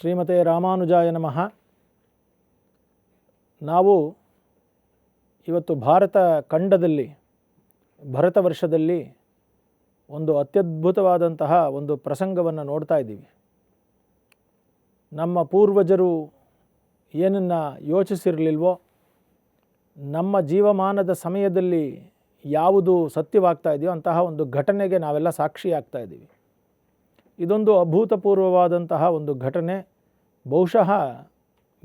ಶ್ರೀಮತೆ ರಾಮಾನುಜಾಯ ನಮಃ. ನಾವು ಇವತ್ತು ಭಾರತ ಖಂಡದಲ್ಲಿ, ಭರತ ವರ್ಷದಲ್ಲಿ ಒಂದು ಅತ್ಯದ್ಭುತವಾದಂತಹ ಒಂದು ಪ್ರಸಂಗವನ್ನು ನೋಡ್ತಾ ಇದ್ದೀವಿ. ನಮ್ಮ ಪೂರ್ವಜರು ಏನನ್ನು ಯೋಚಿಸಿರಲಿಲ್ವೋ, ನಮ್ಮ ಜೀವಮಾನದ ಸಮಯದಲ್ಲಿ ಯಾವುದು ಸತ್ಯವಾಗ್ತಾ ಇದೆಯೋ ಅಂತಹ ಒಂದು ಘಟನೆಗೆ ನಾವೆಲ್ಲ ಸಾಕ್ಷಿಯಾಗ್ತಾ ಇದ್ದೀವಿ. ಇದೊಂದು ಅಭೂತಪೂರ್ವವಾದಂತಹ ಒಂದು ಘಟನೆ. ಬಹುಶಃ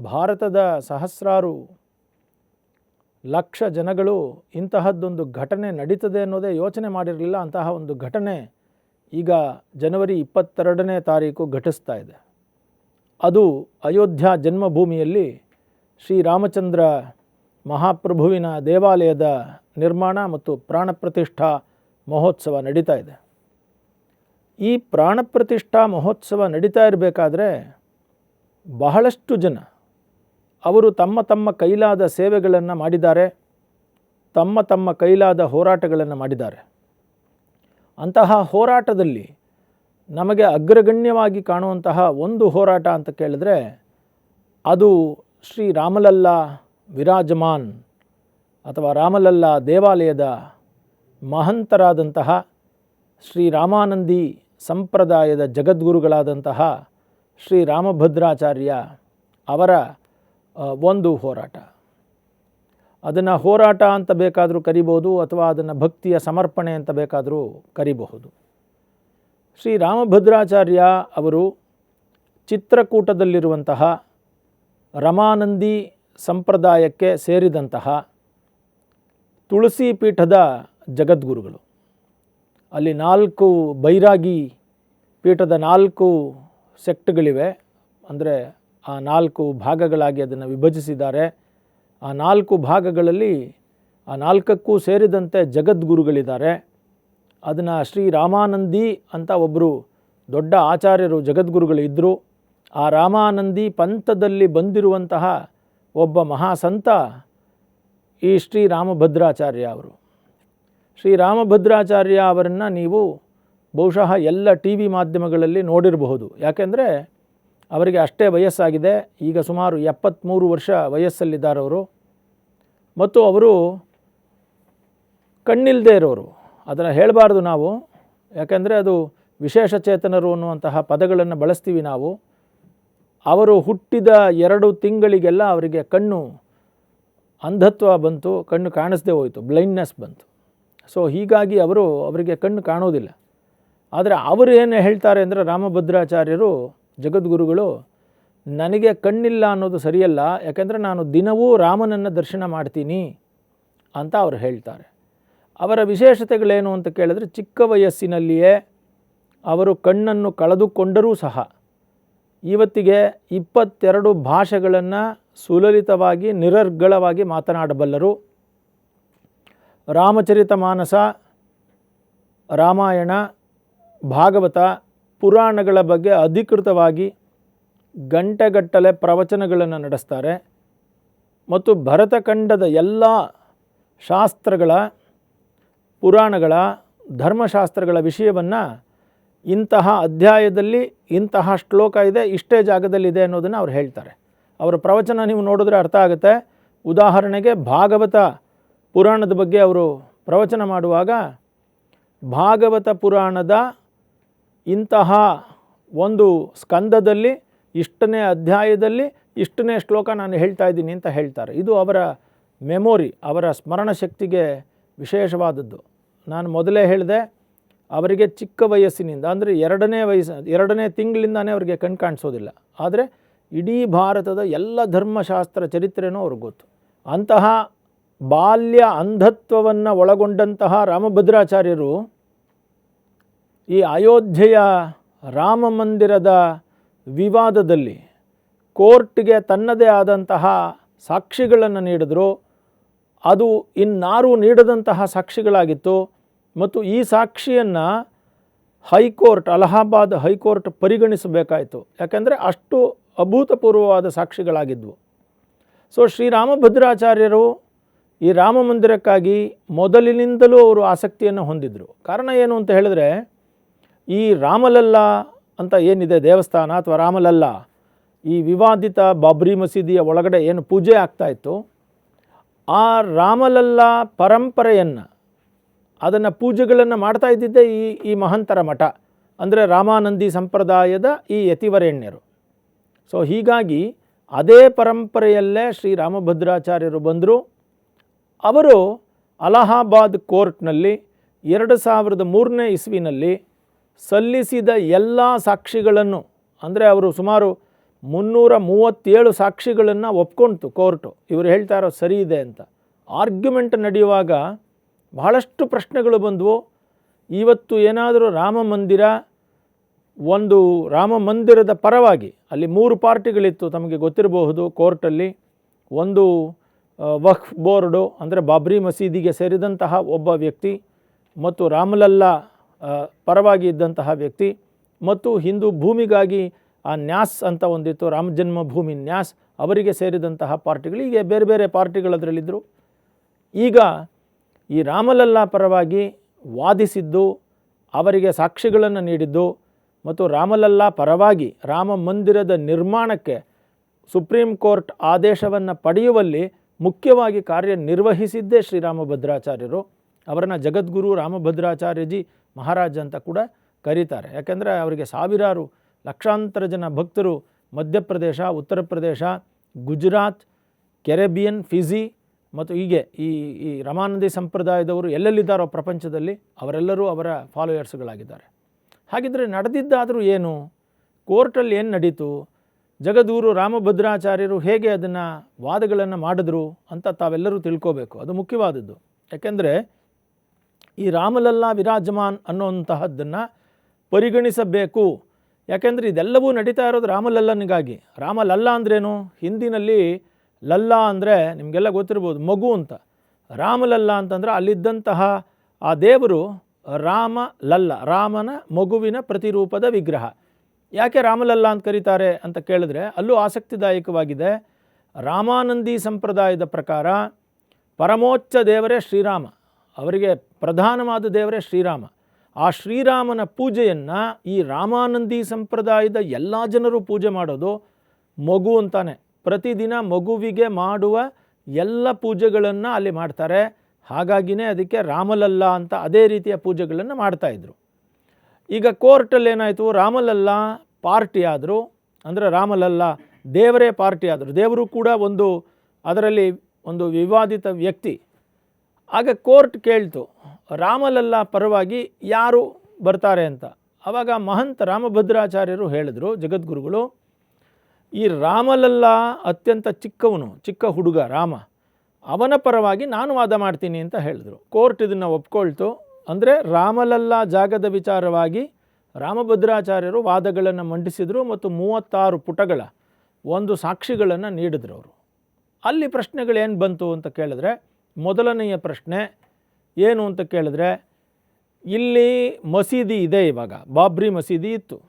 ಭಾರತದ ಸಹಸ್ರಾರು ಲಕ್ಷ ಜನಗಳು ಇಂತಹದ್ದೊಂದು ಘಟನೆ ನಡೀತದೆ ಅನ್ನೋದೇ ಯೋಚನೆ ಮಾಡಿರಲಿಲ್ಲ. ಅಂತಹ ಒಂದು ಘಟನೆ ಈಗ ಜನವರಿ ಇಪ್ಪತ್ತೆರಡನೇ ತಾರೀಕು ಘಟಿಸ್ತಾ ಇದೆ. ಅದು ಅಯೋಧ್ಯ ಜನ್ಮಭೂಮಿಯಲ್ಲಿ ಶ್ರೀರಾಮಚಂದ್ರ ಮಹಾಪ್ರಭುವಿನ ದೇವಾಲಯದ ನಿರ್ಮಾಣ ಮತ್ತು ಪ್ರಾಣಪ್ರತಿಷ್ಠಾ ಮಹೋತ್ಸವ ನಡೀತಾ ಇದೆ. ಈ ಪ್ರಾಣ ಪ್ರತಿಷ್ಠಾ ಮಹೋತ್ಸವ ನಡೀತಾ ಇರಬೇಕಾದ್ರೆ ಬಹಳಷ್ಟು ಜನ ಅವರು ತಮ್ಮ ತಮ್ಮ ಕೈಲಾದ ಸೇವೆಗಳನ್ನು ಮಾಡಿದ್ದಾರೆ, ತಮ್ಮ ತಮ್ಮ ಕೈಲಾದ ಹೋರಾಟಗಳನ್ನು ಮಾಡಿದ್ದಾರೆ. ಅಂತಹ ಹೋರಾಟದಲ್ಲಿ ನಮಗೆ ಅಗ್ರಗಣ್ಯವಾಗಿ ಕಾಣುವಂತಹ ಒಂದು ಹೋರಾಟ ಅಂತ ಕೇಳಿದ್ರೆ ಅದು ಶ್ರೀ ರಾಮಲಲ್ಲ ವಿರಾಜಮಾನ್ ಅಥವಾ ರಾಮಲಲ್ಲ ದೇವಾಲಯದ ಮಹಂತರಾದಂತಹ ಶ್ರೀ ರಾಮಾನಂದಿ ಸಂಪ್ರದಾಯದ ಜಗದ್ಗುರುಗಳಾದಂತಹ ಶ್ರೀ ರಾಮಭದ್ರಾಚಾರ್ಯ ಅವರ ಒಂದು ಹೋರಾಟ. ಅದನ್ನು ಹೋರಾಟ ಅಂತ ಬೇಕಾದರೂ ಕರಿಬೋದು ಅಥವಾ ಅದನ್ನು ಭಕ್ತಿಯ ಸಮರ್ಪಣೆ ಅಂತ ಬೇಕಾದರೂ ಕರಿಬಹುದು. ಶ್ರೀ ರಾಮಭದ್ರಾಚಾರ್ಯ ಅವರು ಚಿತ್ರಕೂಟದಲ್ಲಿರುವಂತಹ ರಮಾನಂದಿ ಸಂಪ್ರದಾಯಕ್ಕೆ ಸೇರಿದಂತಹ ತುಳಸಿ ಪೀಠದ ಜಗದ್ಗುರುಗಳು. ಅಲ್ಲಿ ನಾಲ್ಕು ಬೈರಾಗಿ ಪೀಠದ ನಾಲ್ಕು ಸೆಕ್ಟ್ಗಳಿವೆ. ಅಂದರೆ ಆ ನಾಲ್ಕು ಭಾಗಗಳಾಗಿ ಅದನ್ನು ವಿಭಜಿಸಿದ್ದಾರೆ. ಆ ನಾಲ್ಕು ಭಾಗಗಳಲ್ಲಿ ಆ ನಾಲ್ಕಕ್ಕೂ ಸೇರಿದಂತೆ ಜಗದ್ಗುರುಗಳಿದ್ದಾರೆ. ಅದನ್ನು ಶ್ರೀ ರಾಮಾನಂದಿ ಅಂತ ಒಬ್ಬರು ದೊಡ್ಡ ಆಚಾರ್ಯರು ಜಗದ್ಗುರುಗಳು ಇದ್ದರು ಆ ರಾಮಾನಂದಿ ಪಂಥದಲ್ಲಿ ಬಂದಿರುವಂತಹ ಒಬ್ಬ ಮಹಾಸಂತ ಈ ಶ್ರೀ ರಾಮಭದ್ರಾಚಾರ್ಯ ಅವರು. ಶ್ರೀ ರಾಮಭದ್ರಾಚಾರ್ಯ ಅವರನ್ನು ನೀವು ಬಹುಶಃ ಎಲ್ಲ ಟಿ ವಿ ಮಾಧ್ಯಮಗಳಲ್ಲಿ ನೋಡಿರಬಹುದು. ಯಾಕೆಂದರೆ ಅವರಿಗೆ ಅಷ್ಟೇ ವಯಸ್ಸಾಗಿದೆ. ಈಗ ಸುಮಾರು ಎಪ್ಪತ್ತ್ಮೂರು ವರ್ಷ ವಯಸ್ಸಲ್ಲಿದ್ದಾರೆ ಅವರು ಮತ್ತು ಅವರು ಕಣ್ಣಿಲ್ಲದೆ ಇರೋರು. ಅದನ್ನು ಹೇಳಬಾರ್ದು ನಾವು. ಯಾಕೆಂದರೆ ಅದು ವಿಶೇಷ ಚೇತನರು ಅನ್ನುವಂತಹ ಪದಗಳನ್ನು ಬಳಸ್ತೀವಿ ನಾವು. ಅವರು ಹುಟ್ಟಿದ ಎರಡು ತಿಂಗಳಿಗೆಲ್ಲ ಅವರಿಗೆ ಕಣ್ಣು ಅಂಧತ್ವ ಬಂತು, ಕಣ್ಣು ಕಾಣಿಸ್ದೇ ಹೋಯಿತು ಬ್ಲೈಂಡ್ನೆಸ್ ಬಂತು. ಸೊ ಹೀಗಾಗಿ ಅವರು ಅವರಿಗೆ ಕಣ್ಣು ಕಾಣೋದಿಲ್ಲ. ಆದರೆ ಅವರು ಏನು ಹೇಳ್ತಾರೆ ಅಂದರೆ ರಾಮಭದ್ರಾಚಾರ್ಯರು, ಜಗದ್ಗುರುಗಳು, ನನಗೆ ಕಣ್ಣಿಲ್ಲ ಅನ್ನೋದು ಸರಿಯಲ್ಲ, ಯಾಕೆಂದರೆ ನಾನು ದಿನವೂ ರಾಮನನ್ನು ದರ್ಶನ ಮಾಡ್ತೀನಿ ಅಂತ ಅವರು ಹೇಳ್ತಾರೆ. ಅವರ ವಿಶೇಷತೆಗಳೇನು ಅಂತ ಕೇಳಿದ್ರೆ ಚಿಕ್ಕ ವಯಸ್ಸಿನಲ್ಲಿಯೇ ಅವರು ಕಣ್ಣನ್ನು ಕಳೆದುಕೊಂಡರೂ ಸಹ ಇವತ್ತಿಗೆ ಇಪ್ಪತ್ತೆರಡು ಭಾಷೆಗಳನ್ನು ಸುಲಲಿತವಾಗಿ, ನಿರರ್ಗಳವಾಗಿ ಮಾತನಾಡಬಲ್ಲರು. ರಾಮಚರಿತ ಮಾನಸ, ರಾಮಾಯಣ, ಭಾಗವತ, ಪುರಾಣಗಳ ಬಗ್ಗೆ ಅಧಿಕೃತವಾಗಿ ಗಂಟೆಗಟ್ಟಲೆ ಪ್ರವಚನಗಳನ್ನು ನಡೆಸ್ತಾರೆ. ಮತ್ತು ಭರತಖಂಡದ ಎಲ್ಲ ಶಾಸ್ತ್ರಗಳ, ಪುರಾಣಗಳ, ಧರ್ಮಶಾಸ್ತ್ರಗಳ ವಿಷಯವನ್ನು ಇಂತಹ ಅಧ್ಯಾಯದಲ್ಲಿ, ಇಂತಹ ಶ್ಲೋಕ ಇದೆ, ಇಷ್ಟೇ ಜಾಗದಲ್ಲಿದೆ ಅನ್ನೋದನ್ನು ಅವ್ರು ಹೇಳ್ತಾರೆ. ಅವರ ಪ್ರವಚನ ನೀವು ನೋಡಿದ್ರೆ ಅರ್ಥ ಆಗುತ್ತೆ. ಉದಾಹರಣೆಗೆ ಭಾಗವತ ಪುರಾಣದ ಬಗ್ಗೆ ಅವರು ಪ್ರವಚನ ಮಾಡುವಾಗ ಭಾಗವತ ಪುರಾಣದ ಇಂತಹ ಒಂದು ಸ್ಕಂದದಲ್ಲಿ ಇಷ್ಟನೇ ಅಧ್ಯಾಯದಲ್ಲಿ ಇಷ್ಟನೇ ಶ್ಲೋಕ ನಾನು ಹೇಳ್ತಾ ಇದ್ದೀನಿ ಅಂತ ಹೇಳ್ತಾರೆ. ಇದು ಅವರ ಮೆಮೊರಿ, ಅವರ ಸ್ಮರಣ ಶಕ್ತಿಗೆ ವಿಶೇಷವಾದದ್ದು. ನಾನು ಮೊದಲೇ ಹೇಳಿದೆ, ಅವರಿಗೆ ಚಿಕ್ಕ ವಯಸ್ಸಿನಿಂದ, ಅಂದರೆ ಎರಡನೇ ವಯಸ್ಸು, ಎರಡನೇ ತಿಂಗಳಿಂದಾನೇ ಅವರಿಗೆ ಕಣ್ ಕಾಣಿಸೋದಿಲ್ಲ. ಆದರೆ ಇಡೀ ಭಾರತದ ಎಲ್ಲ ಧರ್ಮಶಾಸ್ತ್ರ ಚರಿತ್ರೆಯೂ ಅವ್ರಿಗೆ ಗೊತ್ತು. ಅಂತಹ ಬಾಲ್ಯ ಅಂಧತ್ವವನ್ನು ಒಳಗೊಂಡಂತಹ ರಾಮಭದ್ರಾಚಾರ್ಯರು ಈ ಅಯೋಧ್ಯೆಯ ರಾಮ ಮಂದಿರದ ವಿವಾದದಲ್ಲಿ ಕೋರ್ಟ್ಗೆ ತನ್ನದೇ ಆದಂತಹ ಸಾಕ್ಷಿಗಳನ್ನು ನೀಡಿದ್ರು. ಅದು ಇನ್ನಾರು ನೀಡದಂತಹ ಸಾಕ್ಷಿಗಳಾಗಿತ್ತು. ಮತ್ತು ಈ ಸಾಕ್ಷಿಯನ್ನು ಹೈಕೋರ್ಟ್, ಅಲಹಾಬಾದ್ ಹೈಕೋರ್ಟ್ ಪರಿಗಣಿಸಬೇಕಾಯಿತು. ಯಾಕೆಂದರೆ ಅಷ್ಟು ಅಭೂತಪೂರ್ವವಾದ ಸಾಕ್ಷಿಗಳಾಗಿದ್ವು. ಸೊ ಶ್ರೀರಾಮಭದ್ರಾಚಾರ್ಯರು ಈ ರಾಮ ಮಂದಿರಕ್ಕಾಗಿ ಮೊದಲಿನಿಂದಲೂ ಅವರು ಆಸಕ್ತಿಯನ್ನು ಹೊಂದಿದ್ರು. ಕಾರಣ ಏನು ಅಂತ ಹೇಳಿದ್ರೆ, ಈ ರಾಮಲಲ್ಲ ಅಂತ ಏನಿದೆ ದೇವಸ್ಥಾನ ಅಥವಾ ರಾಮಲಲ್ಲ, ಈ ವಿವಾದಿತ ಬಾಬ್ರಿ ಮಸೀದಿಯ ಒಳಗಡೆ ಏನು ಪೂಜೆ ಆಗ್ತಾ ಇತ್ತು, ಆ ರಾಮಲಲ್ಲ ಪರಂಪರೆಯನ್ನು, ಅದನ್ನು ಪೂಜೆಗಳನ್ನು ಮಾಡ್ತಾ ಇದ್ದಿದ್ದೆ ಈ ಈ ಮಹಂತರ ಮಠ, ಅಂದರೆ ರಾಮಾನಂದಿ ಸಂಪ್ರದಾಯದ ಈ ಯತಿವರೇಣ್ಯರು. ಸೊ ಹೀಗಾಗಿ ಅದೇ ಪರಂಪರೆಯಲ್ಲೇ ಶ್ರೀ ರಾಮಭದ್ರಾಚಾರ್ಯರು ಬಂದರು. ಅವರು ಅಲಹಾಬಾದ್ ಕೋರ್ಟ್ನಲ್ಲಿ ಎರಡು ಸಾವಿರದ ಮೂರನೇ ಇಸ್ವಿನಲ್ಲಿ ಸಲ್ಲಿಸಿದ ಎಲ್ಲ ಸಾಕ್ಷಿಗಳನ್ನು, ಅಂದರೆ ಅವರು ಸುಮಾರು ಮುನ್ನೂರ ಮೂವತ್ತೇಳು ಸಾಕ್ಷಿಗಳನ್ನು ಒಪ್ಕೊಳ್ತು ಕೋರ್ಟು. ಇವರು ಹೇಳ್ತಾ ಇರೋ ಸರಿ ಇದೆ ಅಂತ. ಆರ್ಗ್ಯುಮೆಂಟ್ ನಡೆಯುವಾಗ ಬಹಳಷ್ಟು ಪ್ರಶ್ನೆಗಳು ಬಂದವು. ಇವತ್ತು ಏನಾದರೂ ರಾಮ ಮಂದಿರ, ಒಂದು ರಾಮ ಮಂದಿರದ ಪರವಾಗಿ ಅಲ್ಲಿ ಮೂರು ಪಾರ್ಟಿಗಳಿತ್ತು, ತಮಗೆ ಗೊತ್ತಿರಬಹುದು ಕೋರ್ಟಲ್ಲಿ. ಒಂದು ವಕ್ಫ್ ಬೋರ್ಡು ಅಂದರೆ ಬಾಬ್ರಿ ಮಸೀದಿಗೆ ಸೇರಿದಂತಹ ಒಬ್ಬ ವ್ಯಕ್ತಿ ಮತ್ತು ರಾಮಲಲ್ಲಾ ಪರವಾಗಿ ಇದ್ದಂತಹ ವ್ಯಕ್ತಿ ಮತ್ತು ಹಿಂದೂ ಭೂಮಿಗಾಗಿ ಆ ನ್ಯಾಸ್ ಅಂತ ಒಂದಿತ್ತು, ರಾಮ ಜನ್ಮಭೂಮಿ ನ್ಯಾಸ್ ಅವರಿಗೆ ಸೇರಿದಂತಹ ಪಾರ್ಟಿಗಳು. ಹೀಗೆ ಬೇರೆ ಬೇರೆ ಪಾರ್ಟಿಗಳು ಅದರಲ್ಲಿದ್ದರು ಈಗ ಈ ರಾಮಲಲ್ಲಾ ಪರವಾಗಿ ವಾದಿಸಿದ್ದು, ಅವರಿಗೆ ಸಾಕ್ಷಿಗಳನ್ನು ನೀಡಿದ್ದು ಮತ್ತು ರಾಮಲಲ್ಲಾ ಪರವಾಗಿ ರಾಮ ಮಂದಿರದ ನಿರ್ಮಾಣಕ್ಕೆ ಸುಪ್ರೀಂ ಕೋರ್ಟ್ ಆದೇಶವನ್ನು ಪಡೆಯುವಲ್ಲಿ ಮುಖ್ಯವಾಗಿ ಕಾರ್ಯನಿರ್ವಹಿಸಿದ್ದೇ ಶ್ರೀರಾಮಭದ್ರಾಚಾರ್ಯರು. ಅವರನ್ನು ಜಗದ್ಗುರು ರಾಮಭದ್ರಾಚಾರ್ಯಜಿ ಮಹಾರಾಜ್ ಅಂತ ಕೂಡ ಕರೀತಾರೆ. ಯಾಕೆಂದರೆ ಅವರಿಗೆ ಸಾವಿರಾರು ಲಕ್ಷಾಂತರ ಜನ ಭಕ್ತರು ಮಧ್ಯಪ್ರದೇಶ, ಉತ್ತರ ಪ್ರದೇಶ, ಗುಜರಾತ್, ಕೆರೆಬಿಯನ್, ಫಿಜಿ ಮತ್ತು ಹೀಗೆ ಈ ಈ ರಮಾನಂದಿ ಸಂಪ್ರದಾಯದವರು ಎಲ್ಲೆಲ್ಲಿದ್ದಾರೋ ಪ್ರಪಂಚದಲ್ಲಿ ಅವರೆಲ್ಲರೂ ಅವರ ಫಾಲೋಯರ್ಸ್ಗಳಾಗಿದ್ದಾರೆ ಹಾಗಿದ್ದರೆ ನಡೆದಿದ್ದಾದರೂ ಏನು? ಕೋರ್ಟಲ್ಲಿ ಏನು ನಡೀತು? ಜಗದ್ಗುರು ರಾಮಭದ್ರಾಚಾರ್ಯರು ಹೇಗೆ ಅದನ್ನು ವಾದಗಳನ್ನು ಮಾಡಿದ್ರು ಅಂತ ತಾವೆಲ್ಲರೂ ತಿಳ್ಕೋಬೇಕು. ಅದು ಮುಖ್ಯವಾದದ್ದು. ಯಾಕೆಂದರೆ ಈ ರಾಮಲಲ್ಲಾ ವಿರಾಜಮಾನ್ ಅನ್ನೋಂತಹದ್ದನ್ನು ಪರಿಗಣಿಸಬೇಕು. ಯಾಕೆಂದರೆ ಇದೆಲ್ಲವೂ ನಡೀತಾ ಇರೋದು ರಾಮಲಲ್ಲನಿಗಾಗಿ. ರಾಮಲಲ್ಲ ಅಂದ್ರೇನು? ಹಿಂದಿನಲ್ಲಿ ಲಲ್ಲ ಅಂದರೆ ನಿಮಗೆಲ್ಲ ಗೊತ್ತಿರ್ಬೋದು, ಮಗು ಅಂತ. ರಾಮಲಲ್ಲ ಅಂತಂದರೆ ಅಲ್ಲಿದ್ದಂತಹ ಆ ದೇವರು ರಾಮ ಲಲ್ಲ ರಾಮನ ಮಗುವಿನ ಪ್ರತಿರೂಪದ ವಿಗ್ರಹ. ಯಾಕೆ ರಾಮಲಲ್ಲ ಅಂತ ಕರೀತಾರೆ ಅಂತ ಕೇಳಿದ್ರೆ ಅಲ್ಲೂ ಆಸಕ್ತಿದಾಯಕವಾಗಿದೆ. ರಾಮಾನಂದಿ ಸಂಪ್ರದಾಯದ ಪ್ರಕಾರ ಪರಮೋಚ್ಚ ದೇವರೇ ಶ್ರೀರಾಮ. ಅವರಿಗೆ ಪ್ರಧಾನವಾದ ದೇವರೇ ಶ್ರೀರಾಮ. ಆ ಶ್ರೀರಾಮನ ಪೂಜೆಯನ್ನು ಈ ರಾಮಾನಂದಿ ಸಂಪ್ರದಾಯದ ಎಲ್ಲ ಜನರು ಪೂಜೆ ಮಾಡೋದು ಮಗು ಅಂತಾನೆ. ಪ್ರತಿದಿನ ಮಗುವಿಗೆ ಮಾಡುವ ಎಲ್ಲ ಪೂಜೆಗಳನ್ನು ಅಲ್ಲಿ ಮಾಡ್ತಾರೆ. ಹಾಗಾಗಿನೇ ಅದಕ್ಕೆ ರಾಮಲಲ್ಲ ಅಂತ ಅದೇ ರೀತಿಯ ಪೂಜೆಗಳನ್ನು ಮಾಡ್ತಾಯಿದ್ರು ಈಗ ಕೋರ್ಟಲ್ಲಿ ಏನಾಯಿತು? ರಾಮಲಲ್ಲ ಪಾರ್ಟಿ ಆದರು, ಅಂದರೆ ರಾಮಲಲ್ಲ ದೇವರೇ ಪಾರ್ಟಿ ಆದರು. ದೇವರು ಕೂಡ ಒಂದು ಅದರಲ್ಲಿ ಒಂದು ವಿವಾದಿತ ವ್ಯಕ್ತಿ. ಆಗ ಕೋರ್ಟ್ ಕೇಳ್ತು, ರಾಮಲಲ್ಲ ಪರವಾಗಿ ಯಾರು ಬರ್ತಾರೆ ಅಂತ. ಆವಾಗ ಮಹಂತ ರಾಮಭದ್ರಾಚಾರ್ಯರು ಹೇಳಿದರು, ಜಗದ್ಗುರುಗಳು, ಈ ರಾಮಲಲ್ಲ ಅತ್ಯಂತ ಚಿಕ್ಕವನು, ಚಿಕ್ಕ ಹುಡುಗ ರಾಮ, ಅವನ ಪರವಾಗಿ ನಾನು ವಾದ ಮಾಡ್ತೀನಿ ಅಂತ ಹೇಳಿದರು. ಕೋರ್ಟ್ ಇದನ್ನು ಒಪ್ಕೊಳ್ತು. ಅಂದರೆ ರಾಮಲಲ್ಲಾ ಜಾಗದ ವಿಚಾರವಾಗಿ ರಾಮಭದ್ರಾಚಾರ್ಯರು ವಾದಗಳನ್ನು ಮಂಡಿಸಿದರು ಮತ್ತು ಮೂವತ್ತಾರು ಪುಟಗಳ ಒಂದು ಸಾಕ್ಷಿಗಳನ್ನು ನೀಡಿದ್ರು ಅವರು. ಅಲ್ಲಿ ಪ್ರಶ್ನೆಗಳೇನು ಬಂತು ಅಂತ ಕೇಳಿದ್ರೆ, ಮೊದಲನೆಯ ಪ್ರಶ್ನೆ ಏನು ಅಂತ ಕೇಳಿದ್ರೆ, ಇಲ್ಲಿ ಮಸೀದಿ ಇದೆ ಇವಾಗ, ಬಾಬ್ರಿ ಮಸೀದಿ ಇತ್ತು.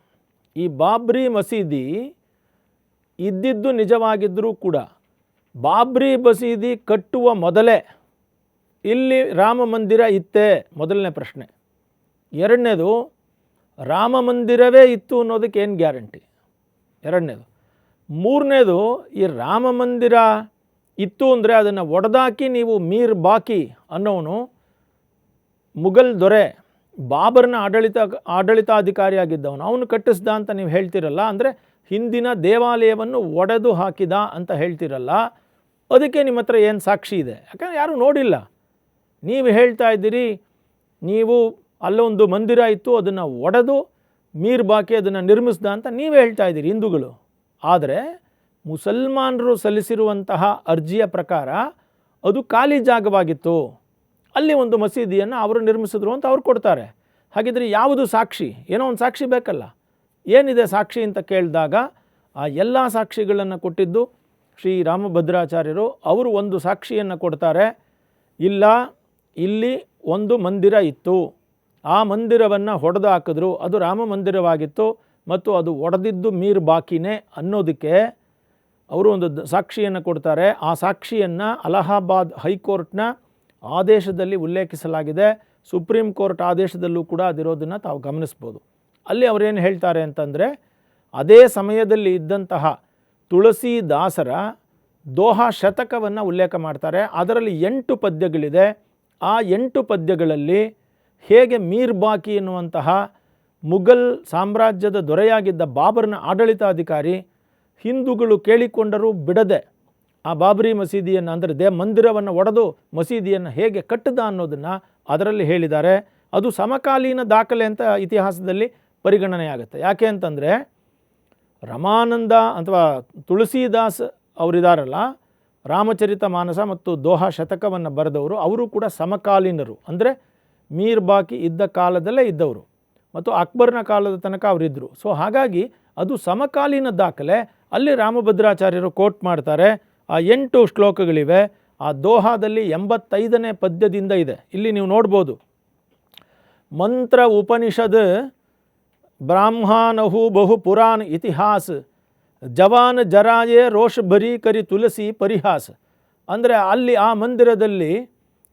ಈ ಬಾಬ್ರಿ ಮಸೀದಿ ಇದ್ದಿದ್ದು ನಿಜವಾಗಿದ್ದರೂ ಕೂಡ, ಬಾಬ್ರಿ ಮಸೀದಿ ಕಟ್ಟುವ ಮೊದಲೇ ಇಲ್ಲಿ ರಾಮ ಮಂದಿರ ಇತ್ತೇ? ಮೊದಲನೇ ಪ್ರಶ್ನೆ. ಎರಡನೇದು, ರಾಮ ಮಂದಿರವೇ ಇತ್ತು ಅನ್ನೋದಕ್ಕೆ ಏನು ಗ್ಯಾರಂಟಿ? ಎರಡನೇದು. ಮೂರನೇದು, ಈ ರಾಮ ಮಂದಿರ ಇತ್ತು ಅಂದರೆ ಅದನ್ನು ಒಡೆದಾಕಿ ನೀವು ಮೀರ್ ಬಾಕಿ ಅನ್ನೋನು ಮುಘಲ್ ದೊರೆ, ಬಾಬರ್ನ ಆಡಳಿತ, ಆಡಳಿತಾಧಿಕಾರಿಯಾಗಿದ್ದವನು. ಅವನು ಕಟ್ಟಿಸ್ದ ಅಂತ ನೀವು ಹೇಳ್ತಿರಲ್ಲ, ಅಂದರೆ ಹಿಂದಿನ ದೇವಾಲಯವನ್ನು ಒಡೆದು ಹಾಕಿದ ಅಂತ ಹೇಳ್ತಿರಲ್ಲ. ಅದಕ್ಕೆ ನಿಮ್ಮ ಹತ್ರ ಏನು ಸಾಕ್ಷಿ ಇದೆ? ಯಾಕಂದರೆ ಯಾರೂ ನೋಡಿಲ್ಲ. ನೀವು ಹೇಳ್ತಾ ಇದ್ದೀರಿ, ನೀವು ಅಲ್ಲೊಂದು ಮಂದಿರ ಇತ್ತು, ಅದನ್ನು ಒಡೆದು ಮೀರ್ ಬಾಕಿ ಅದನ್ನು ನಿರ್ಮಿಸ್ದ ಅಂತ ನೀವು ಹೇಳ್ತಾ ಇದ್ದೀರಿ ಹಿಂದೂಗಳು. ಆದರೆ ಮುಸಲ್ಮಾನರು ಸಲ್ಲಿಸಿರುವಂತಹ ಅರ್ಜಿಯ ಪ್ರಕಾರ ಅದು ಖಾಲಿ ಜಾಗವಾಗಿತ್ತು. ಅಲ್ಲಿ ಒಂದು ಮಸೀದಿಯನ್ನು ಅವರು ನಿರ್ಮಿಸಿದ್ರು ಅಂತ ಅವ್ರು ಕೊಡ್ತಾರೆ. ಹಾಗಿದ್ರೆ ಯಾವುದು ಸಾಕ್ಷಿ? ಏನೋ ಒಂದು ಸಾಕ್ಷಿ ಬೇಕಲ್ಲ. ಏನಿದೆ ಸಾಕ್ಷಿ ಅಂತ ಕೇಳಿದಾಗ ಆ ಎಲ್ಲ ಸಾಕ್ಷಿಗಳನ್ನು ಕೊಟ್ಟಿದ್ದು ಶ್ರೀ ರಾಮಭದ್ರಾಚಾರ್ಯರು. ಅವರು ಒಂದು ಸಾಕ್ಷಿಯನ್ನು ಕೊಡ್ತಾರೆ. ಇಲ್ಲ ಇಲ್ಲಿ ಒಂದು ಮಂದಿರ ಇತ್ತು. ಆ ಮಂದಿರವನ್ನು ಹೊಡೆದು ಹಾಕಿದ್ರು ಅದು ರಾಮ ಮಂದಿರವಾಗಿತ್ತು ಮತ್ತು ಅದು ಒಡೆದಿದ್ದು ಮೀರ್ ಬಾಕಿನೇ ಅನ್ನೋದಕ್ಕೆ ಅವರು ಒಂದು ಸಾಕ್ಷಿಯನ್ನು ಕೊಡ್ತಾರೆ. ಆ ಸಾಕ್ಷಿಯನ್ನು ಅಲಹಾಬಾದ್ ಹೈಕೋರ್ಟ್ನ ಆದೇಶದಲ್ಲಿ ಉಲ್ಲೇಖಿಸಲಾಗಿದೆ. ಸುಪ್ರೀಂ ಕೋರ್ಟ್ ಆದೇಶದಲ್ಲೂ ಕೂಡ ಅದಿರೋದನ್ನು ತಾವು ಗಮನಿಸ್ಬೋದು. ಅಲ್ಲಿ ಅವರೇನು ಹೇಳ್ತಾರೆ ಅಂತಂದರೆ, ಅದೇ ಸಮಯದಲ್ಲಿ ಇದ್ದಂತಹ ತುಳಸಿದಾಸರ ದೋಹಾ ಶತಕವನ್ನು ಉಲ್ಲೇಖ ಮಾಡ್ತಾರೆ. ಅದರಲ್ಲಿ ಎಂಟು ಪದ್ಯಗಳಿದೆ. ಆ ಎಂಟು ಪದ್ಯಗಳಲ್ಲಿ ಹೇಗೆ ಮೀರ್ ಬಾಕಿ ಎನ್ನುವಂತಹ ಮುಘಲ್ ಸಾಮ್ರಾಜ್ಯದ ದೊರೆಯಾಗಿದ್ದ ಬಾಬರ್ನ ಆಡಳಿತಾಧಿಕಾರಿ ಹಿಂದೂಗಳು ಕೇಳಿಕೊಂಡರೂ ಬಿಡದೆ ಆ ಬಾಬರಿ ಮಸೀದಿಯನ್ನು, ಅಂದರೆ ದೇ ಮಂದಿರವನ್ನು ಒಡೆದು ಮಸೀದಿಯನ್ನು ಹೇಗೆ ಕಟ್ಟಿದ ಅನ್ನೋದನ್ನು ಅದರಲ್ಲಿ ಹೇಳಿದ್ದಾರೆ. ಅದು ಸಮಕಾಲೀನ ದಾಖಲೆ ಅಂತ ಇತಿಹಾಸದಲ್ಲಿ ಪರಿಗಣನೆಯಾಗುತ್ತೆ. ಯಾಕೆ ಅಂತಂದರೆ ರಮಾನಂದ ಅಥವಾ ತುಳಸಿದಾಸ್ ಅವರಿದಾರಲ್ಲ ರಾಮಚರಿತ ಮಾನಸ ಮತ್ತು ದೋಹಾ ಶತಕವನ್ನು ಬರೆದವರು, ಅವರು ಕೂಡ ಸಮಕಾಲೀನರು. ಅಂದರೆ ಮೀರ್ ಬಾಕಿ ಇದ್ದ ಕಾಲದಲ್ಲೇ ಇದ್ದವರು. ಮತ್ತು ಅಕ್ಬರ್ನ ಕಾಲದ ತನಕ ಅವರಿದ್ದರು ಸೊ ಹಾಗಾಗಿ ಅದು ಸಮಕಾಲೀನ ದಾಖಲೆ. ಅಲ್ಲಿ ರಾಮಭದ್ರಾಚಾರ್ಯರು ಕೋಟ್ ಮಾಡ್ತಾರೆ. ಆ ಎಂಟು ಶ್ಲೋಕಗಳಿವೆ. ಆ ದೋಹಾದಲ್ಲಿ ಎಂಬತ್ತೈದನೇ ಪದ್ಯದಿಂದ ಇದೆ. ಇಲ್ಲಿ ನೀವು ನೋಡ್ಬೋದು. ಮಂತ್ರ ಉಪನಿಷದ್ ಬ್ರಾಹ್ಮಣಹು ಬಹು ಪುರಾಣ ಇತಿಹಾಸ. ಜವಾನ್ ಜರಾಯೇ ರೋಷ ಭರಿ ಕರಿ ತುಳಸಿ ಪರಿಹಾಸ. ಅಂದರೆ ಅಲ್ಲಿ ಆ ಮಂದಿರದಲ್ಲಿ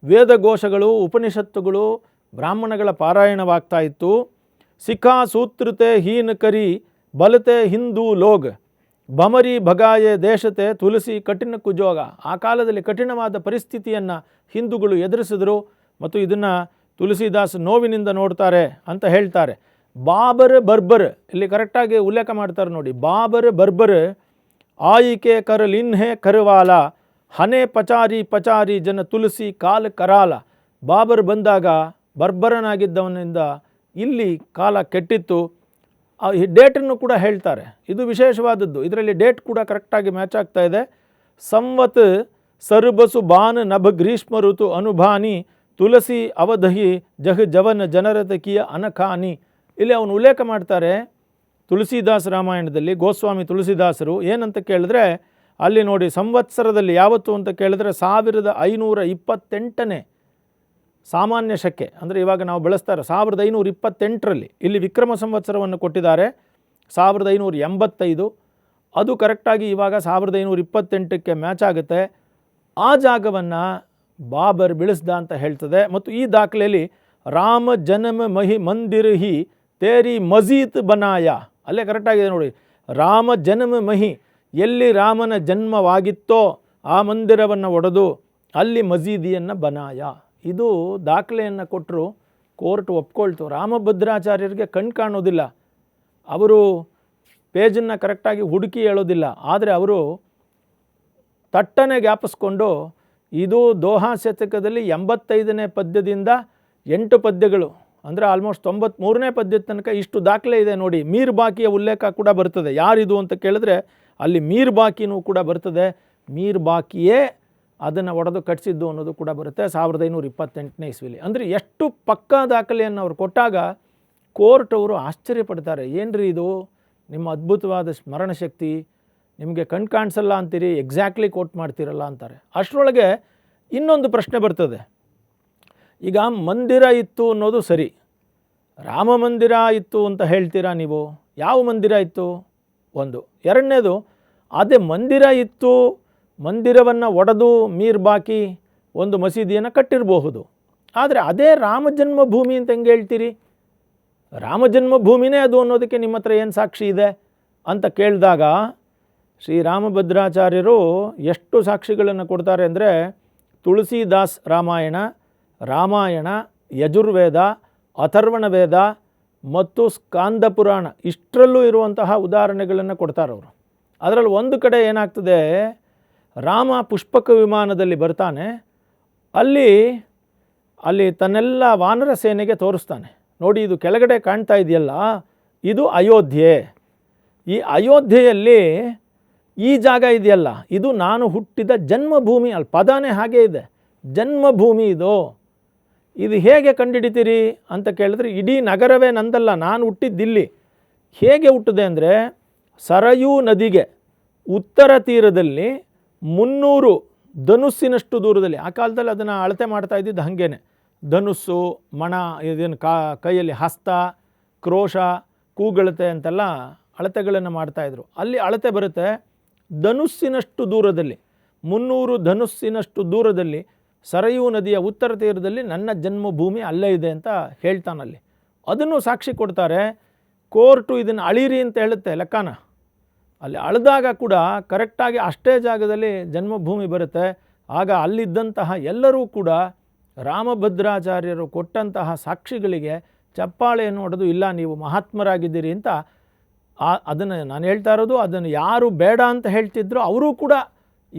ವೇದಘೋಷಗಳು, ಉಪನಿಷತ್ತುಗಳು, ಬ್ರಾಹ್ಮಣಗಳ ಪಾರಾಯಣವಾಗ್ತಾ ಇತ್ತು. ಸಿಖಾ ಸೂತ್ರತೆ ಹೀನ ಕರಿ ಬಲತೆ ಹಿಂದೂ ಲೋಗ್. ಬಮರಿ ಭಗಾಯೆ ದೇಶತೆ ತುಲಸಿ ಕಠಿಣ ಕುಜೋಗ. ಆ ಕಾಲದಲ್ಲಿ ಕಠಿಣವಾದ ಪರಿಸ್ಥಿತಿಯನ್ನು ಹಿಂದೂಗಳು ಎದುರಿಸಿದರು. ಮತ್ತು ಇದನ್ನು ತುಳಸಿದಾಸ್ ನೋವಿನಿಂದ ನೋಡ್ತಾರೆ ಅಂತ ಹೇಳ್ತಾರೆ. ಬಾಬರ್ ಬರ್ಬರ್, ಇಲ್ಲಿ ಕರೆಕ್ಟಾಗಿ ಉಲ್ಲೇಖ ಮಾಡ್ತಾರೆ ನೋಡಿ. ಬಾಬರ್ ಬರ್ಬರ್, ಆಯಿಕೆ ಕರಲಿನ್ಹೆ ಕರವಾಲ, ಹನೆ ಪಚಾರಿ ಪಚಾರಿ ಜನ ತುಲಸಿ ಕಾಲ ಕರಾಲ. ಬಾಬರ್ ಬಂದಾಗ ಬರ್ಬರನಾಗಿದ್ದವನಿಂದ ಇಲ್ಲಿ ಕಾಲ ಕೆಟ್ಟಿತ್ತು. ಈ ಡೇಟನ್ನು ಕೂಡ ಹೇಳ್ತಾರೆ. ಇದು ವಿಶೇಷವಾದದ್ದು. ಇದರಲ್ಲಿ ಡೇಟ್ ಕೂಡ ಕರೆಕ್ಟಾಗಿ ಮ್ಯಾಚ್ ಆಗ್ತಾ ಇದೆ. ಸಂವತ್ ಸರ್ಬಸು ಬಾನ್ ನಭ ಗ್ರೀಷ್ಮ ಋತು ಅನುಭಾನಿ ತುಳಸಿ ಅವಧಹಿ ಜಹ ಜವನ ಜನರತಕಿಯ ಅನಖಾನಿ. ಇಲ್ಲಿ ಅವನು ಉಲ್ಲೇಖ ಮಾಡ್ತಾರೆ ತುಳಸಿದಾಸ್ ರಾಮಾಯಣದಲ್ಲಿ, ಗೋಸ್ವಾಮಿ ತುಳಸಿದಾಸರು ಏನಂತ ಕೇಳಿದ್ರೆ, ಅಲ್ಲಿ ನೋಡಿ ಸಂವತ್ಸರದಲ್ಲಿ ಯಾವತ್ತು ಅಂತ ಕೇಳಿದ್ರೆ ಸಾವಿರದ ಐನೂರ ಇಪ್ಪತ್ತೆಂಟನೇ ಸಾಮಾನ್ಯ ಶಕೆ. ಅಂದರೆ ಇವಾಗ ನಾವು ಬಳಸ್ತಾರೆ ಸಾವಿರದ ಐನೂರ ಇಪ್ಪತ್ತೆಂಟರಲ್ಲಿ. ಇಲ್ಲಿ ವಿಕ್ರಮ ಸಂವತ್ಸರವನ್ನು ಕೊಟ್ಟಿದ್ದಾರೆ ಸಾವಿರದ ಐನೂರ ಎಂಬತ್ತೈದು. ಅದು ಕರೆಕ್ಟಾಗಿ ಇವಾಗ ಸಾವಿರದ ಐನೂರ ಇಪ್ಪತ್ತೆಂಟಕ್ಕೆ ಮ್ಯಾಚ್ ಆಗುತ್ತೆ. ಆ ಜಾಗವನ್ನು ಬಾಬರ್ ಬೆಳೆಸ್ದ ಅಂತ ಹೇಳ್ತದೆ. ಮತ್ತು ಈ ದಾಖಲೆಯಲ್ಲಿ ರಾಮ ಜನಮ ಮಹಿ ಮಂದಿರ ಹಿ ತೇರಿ ಮಜೀತ್ ಬನಾಯ. ಅಲ್ಲೇ ಕರೆಕ್ಟಾಗಿದೆ ನೋಡಿ. ರಾಮ ಜನ್ಮ ಮಹಿ, ಎಲ್ಲಿ ರಾಮನ ಜನ್ಮವಾಗಿತ್ತೋ ಆ ಮಂದಿರವನ್ನು ಒಡೆದು ಅಲ್ಲಿ ಮಸೀದಿಯನ್ನು ಬನಾಯ. ಇದು ದಾಖಲೆಯನ್ನು ಕೊಟ್ಟರು ಕೋರ್ಟ್ ಒಪ್ಕೊಳ್ತು. ರಾಮಭದ್ರಾಚಾರ್ಯರಿಗೆ ಕಣ್ ಕಾಣೋದಿಲ್ಲ. ಅವರು ಪೇಜನ್ನು ಕರೆಕ್ಟಾಗಿ ಹುಡುಕಿ ಹೇಳೋದಿಲ್ಲ. ಆದರೆ ಅವರು ತಟ್ಟನೆ ಜ್ಞಾಪಿಸ್ಕೊಂಡು ಇದು ದೋಹಾ ಶತಕದಲ್ಲಿ ಎಂಬತ್ತೈದನೇ ಪದ್ಯದಿಂದ ಎಂಟು ಪದ್ಯಗಳು. ಅಂದರೆ ಆಲ್ಮೋಸ್ಟ್ ತೊಂಬತ್ತ್ಮೂರನೇ ಪದ್ಯದ ತನಕ ಇಷ್ಟು ದಾಖಲೆ ಇದೆ ನೋಡಿ. ಮೀರ್ ಬಾಕಿಯ ಉಲ್ಲೇಖ ಕೂಡ ಬರ್ತದೆ. ಯಾರಿದು ಅಂತ ಕೇಳಿದ್ರೆ ಅಲ್ಲಿ ಮೀರ್ ಬಾಕಿನೂ ಕೂಡ ಬರ್ತದೆ. ಮೀರ್ ಬಾಕಿಯೇ ಅದನ್ನು ಒಡೆದು ಕಟ್ಟಿಸಿದ್ದು ಅನ್ನೋದು ಕೂಡ ಬರುತ್ತೆ. ಸಾವಿರದ ಐನೂರ ಇಪ್ಪತ್ತೆಂಟನೇ ಇಸ್ವಿಲಿ. ಅಂದರೆ ಎಷ್ಟು ಪಕ್ಕಾ ದಾಖಲೆಯನ್ನು ಅವ್ರು ಕೊಟ್ಟಾಗ ಕೋರ್ಟ್ ಅವರು ಆಶ್ಚರ್ಯಪಡ್ತಾರೆ ಏನ್ರಿ ಇದು? ನಿಮ್ಮ ಅದ್ಭುತವಾದ ಸ್ಮರಣ ಶಕ್ತಿ ನಿಮಗೆ ಕಣ್ ಕಾಣಿಸಲ್ಲ ಅಂತೀರಿ ಎಕ್ಸಾಕ್ಟ್ಲಿ ಕೋಟ್ ಮಾಡ್ತೀರಲ್ಲ ಅಂತಾರೆ. ಅಷ್ಟರೊಳಗೆ ಇನ್ನೊಂದು ಪ್ರಶ್ನೆ ಬರ್ತದೆ. ಈಗ ಮಂದಿರ ಇತ್ತು ಅನ್ನೋದು ಸರಿ. ರಾಮ ಮಂದಿರ ಇತ್ತು ಅಂತ ಹೇಳ್ತೀರಾ ನೀವು? ಯಾವ ಮಂದಿರ ಇತ್ತು? ಒಂದು. ಎರಡನೇದು, ಅದೇ ಮಂದಿರ ಇತ್ತು, ಮಂದಿರವನ್ನು ಒಡೆದು ಮೀರ್ ಬಾಕಿ ಒಂದು ಮಸೀದಿಯನ್ನು ಕಟ್ಟಿರಬಹುದು. ಆದರೆ ಅದೇ ರಾಮ ಜನ್ಮಭೂಮಿ ಅಂತ ಹೆಂಗೆ ಹೇಳ್ತೀರಿ? ರಾಮ ಜನ್ಮಭೂಮಿನೇ ಅದು ಅನ್ನೋದಕ್ಕೆ ನಿಮ್ಮ ಹತ್ರ ಏನು ಸಾಕ್ಷಿ ಇದೆ ಅಂತ ಕೇಳಿದಾಗ ಶ್ರೀರಾಮಭದ್ರಾಚಾರ್ಯರು ಎಷ್ಟು ಸಾಕ್ಷಿಗಳನ್ನು ಕೊಡ್ತಾರೆ ಅಂದರೆ ತುಳಸಿದಾಸ್ ರಾಮಾಯಣ ರಾಮಾಯಣ, ಯಜುರ್ವೇದ, ಅಥರ್ವಣ ವೇದ ಮತ್ತು ಸ್ಕಾಂದ ಪುರಾಣ ಇಷ್ಟರಲ್ಲೂ ಇರುವಂತಹ ಉದಾಹರಣೆಗಳನ್ನು ಕೊಡ್ತಾರವರು ಅದರಲ್ಲಿ ಒಂದು ಕಡೆ ಏನಾಗ್ತದೆ, ರಾಮ ಪುಷ್ಪಕ ವಿಮಾನದಲ್ಲಿ ಬರ್ತಾನೆ, ಅಲ್ಲಿ ಅಲ್ಲಿ ತನ್ನೆಲ್ಲ ವಾನರ ಸೇನೆಗೆ ತೋರಿಸ್ತಾನೆ. ನೋಡಿ, ಇದು ಕೆಳಗಡೆ ಕಾಣ್ತಾ ಇದೆಯಲ್ಲ, ಇದು ಅಯೋಧ್ಯೆ. ಈ ಅಯೋಧ್ಯೆಯಲ್ಲಿ ಈ ಜಾಗ ಇದೆಯಲ್ಲ, ಇದು ನಾನು ಹುಟ್ಟಿದ ಜನ್ಮಭೂಮಿ, ಅಲ್ಲಿ ಪದಾನೇ ಹಾಗೆ ಇದೆ. ಜನ್ಮಭೂಮಿ ಇದು. ಇದು ಹೇಗೆ ಕಂಡುಹಿಡಿತೀರಿ ಅಂತ ಕೇಳಿದ್ರೆ ಇಡೀ ನಗರವೇ ನಂದಲ್ಲ, ನಾನು ಹುಟ್ಟಿದ್ದಿಲ್ಲಿ ಹೇಗೆ ಹುಟ್ಟಿದೆ ಅಂದರೆ ಸರಯೂ ನದಿಗೆ ಉತ್ತರ ತೀರದಲ್ಲಿ ಮುನ್ನೂರು ಧನುಸ್ಸಿನಷ್ಟು ದೂರದಲ್ಲಿ, ಆ ಕಾಲದಲ್ಲಿ ಅದನ್ನು ಅಳತೆ ಮಾಡ್ತಾ ಇದ್ದಿದ್ದು ಹಾಗೇನೆ. ಧನುಸ್ಸು, ಮಣ, ಇದೇನು ಕಾ, ಕೈಯಲ್ಲಿ ಹಸ್ತ, ಕ್ರೋಶ, ಕೂಗಳತೆ ಅಂತೆಲ್ಲ ಅಳತೆಗಳನ್ನು ಮಾಡ್ತಾಯಿದ್ರು ಅಲ್ಲಿ ಅಳತೆ ಬರುತ್ತೆ ಧನುಸ್ಸಿನಷ್ಟು ದೂರದಲ್ಲಿ, ಮುನ್ನೂರು ಧನುಸ್ಸಿನಷ್ಟು ದೂರದಲ್ಲಿ ಸರಯೂ ನದಿಯ ಉತ್ತರ ತೀರದಲ್ಲಿ ನನ್ನ ಜನ್ಮಭೂಮಿ ಅಲ್ಲೇ ಇದೆ ಅಂತ ಹೇಳ್ತಾನಲ್ಲಿ ಅದನ್ನು ಸಾಕ್ಷಿ ಕೊಡ್ತಾರೆ. ಕೋರ್ಟು ಇದನ್ನು ಅಳಿರಿ ಅಂತ ಹೇಳುತ್ತೆ ಲೆಕ್ಕನ. ಅಲ್ಲಿ ಅಳದಾಗ ಕೂಡ ಕರೆಕ್ಟಾಗಿ ಅಷ್ಟೇ ಜಾಗದಲ್ಲಿ ಜನ್ಮಭೂಮಿ ಬರುತ್ತೆ. ಆಗ ಅಲ್ಲಿದ್ದಂತಹ ಎಲ್ಲರೂ ಕೂಡ ರಾಮಭದ್ರಾಚಾರ್ಯರು ಕೊಟ್ಟಂತಹ ಸಾಕ್ಷಿಗಳಿಗೆ ಚಪ್ಪಾಳೆಯನ್ನು ಹೊಡೆದು, ಇಲ್ಲ ನೀವು ಮಹಾತ್ಮರಾಗಿದ್ದೀರಿ ಅಂತ ಆ, ಅದನ್ನು ನಾನು ಹೇಳ್ತಾ ಇರೋದು, ಅದನ್ನು ಯಾರು ಬೇಡ ಅಂತ ಹೇಳ್ತಿದ್ರು, ಅವರೂ ಕೂಡ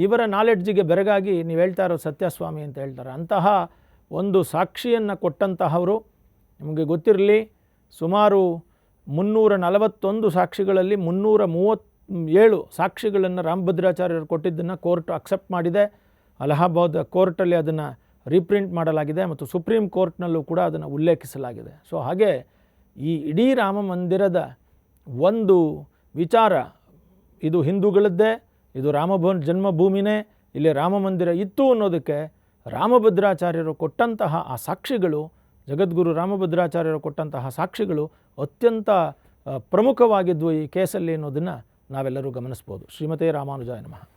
ಇವರ ನಾಲೆಡ್ಜಿಗೆ ಬೆರಗಾಗಿ ನೀವು ಹೇಳ್ತಾ ಇರೋ ಸತ್ಯಸ್ವಾಮಿ ಅಂತ ಹೇಳ್ತಾರೆ. ಅಂತಹ ಒಂದು ಸಾಕ್ಷಿಯನ್ನು ಕೊಟ್ಟಂತಹವರು ನಿಮಗೆ ಗೊತ್ತಿರಲಿ, ಸುಮಾರು ಮುನ್ನೂರ ನಲವತ್ತೊಂದು ಸಾಕ್ಷಿಗಳಲ್ಲಿ ಮುನ್ನೂರ ಮೂವತ್ ಏಳು ಸಾಕ್ಷಿಗಳನ್ನು ರಾಮಭದ್ರಾಚಾರ್ಯರು ಕೊಟ್ಟಿದ್ದನ್ನು ಕೋರ್ಟ್ ಅಕ್ಸೆಪ್ಟ್ ಮಾಡಿದೆ. ಅಲಹಾಬಾದ್ ಕೋರ್ಟಲ್ಲಿ ಅದನ್ನು ರೀಪ್ರಿಂಟ್ ಮಾಡಲಾಗಿದೆ ಮತ್ತು ಸುಪ್ರೀಂ ಕೋರ್ಟ್ನಲ್ಲೂ ಕೂಡ ಅದನ್ನು ಉಲ್ಲೇಖಿಸಲಾಗಿದೆ. ಸೊ ಹಾಗೆ ಈ ಇಡೀ ರಾಮ ಮಂದಿರದ ಒಂದು ವಿಚಾರ ಇದು ಹಿಂದೂಗಳದ್ದೇ ಇದು ರಾಮಭವನ್ ಜನ್ಮಭೂಮಿನೇ, ಇಲ್ಲಿ ರಾಮ ಮಂದಿರ ಇತ್ತು ಅನ್ನೋದಕ್ಕೆ ರಾಮಭದ್ರಾಚಾರ್ಯರು ಕೊಟ್ಟಂತಹ ಆ ಸಾಕ್ಷಿಗಳು, ಜಗದ್ಗುರು ರಾಮಭದ್ರಾಚಾರ್ಯರು ಕೊಟ್ಟಂತಹ ಸಾಕ್ಷಿಗಳು ಅತ್ಯಂತ ಪ್ರಮುಖವಾಗಿದ್ವು ಈ ಕೇಸಲ್ಲಿ ಅನ್ನೋದನ್ನು ನಾವೆಲ್ಲರೂ ಗಮನಿಸ್ಬೋದು. ಶ್ರೀಮತೇ ರಾಮಾನುಜಾಯ ನಮಃ.